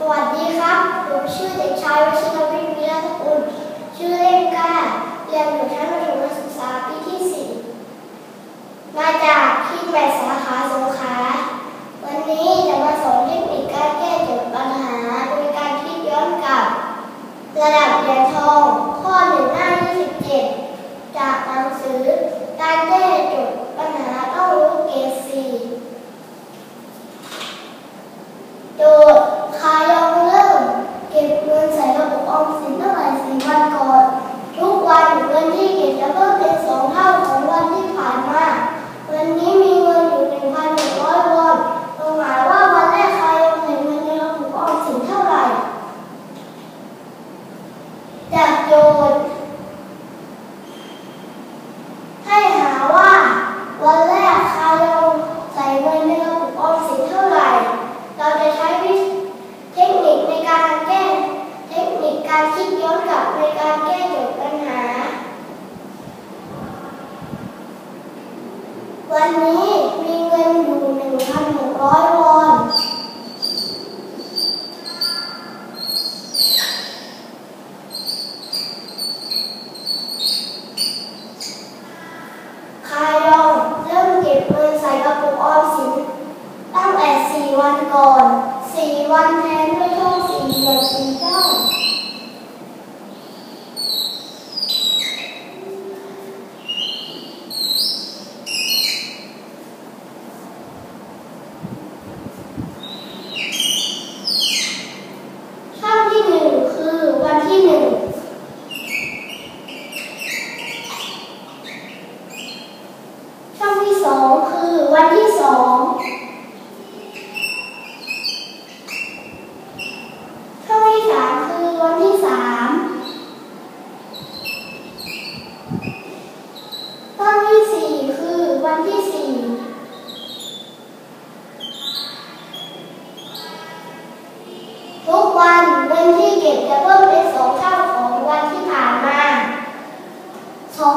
สวัสดีครับผมชื่อเด็กชายวชิรวิทย์วิรสกุลชื่อเล่นกล้าเรียนอยู่ชั้นประถมศึกษาปีที่สี่มาจากที่แม่สาขาสงขาวันนี้จะมาสอนเทคนิคการแก้เกิดปัญหาโดยการคิดย้อนกลับ ระดับเหรียญทองข้อหนึ่งหน้าที่สิบเจากหนังสือการแก้โจทย์ คิย้อนกลับในการแก้ไขปัญหา วันนี้มีเงินอยู่หนึ่งพันหกร้อยวอนคายองเริ่มเก็บเงินใส่กระปุกออมสิน ตั้งแต่สี่วันก่อน สี่วันแทนด้วยช่องสี่เหลี่สี่เก้า ทุกวันเงินที่เก็บจะเพิ่มเป็นสองเท่าของวันที่ผ่านมาสอง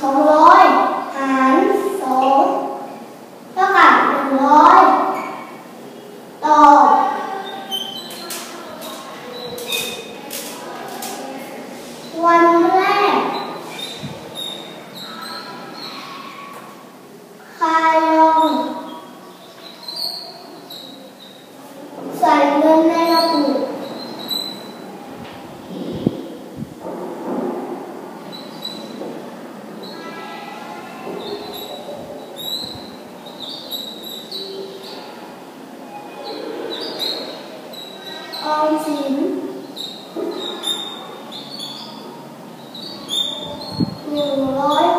掏出 con chín những gói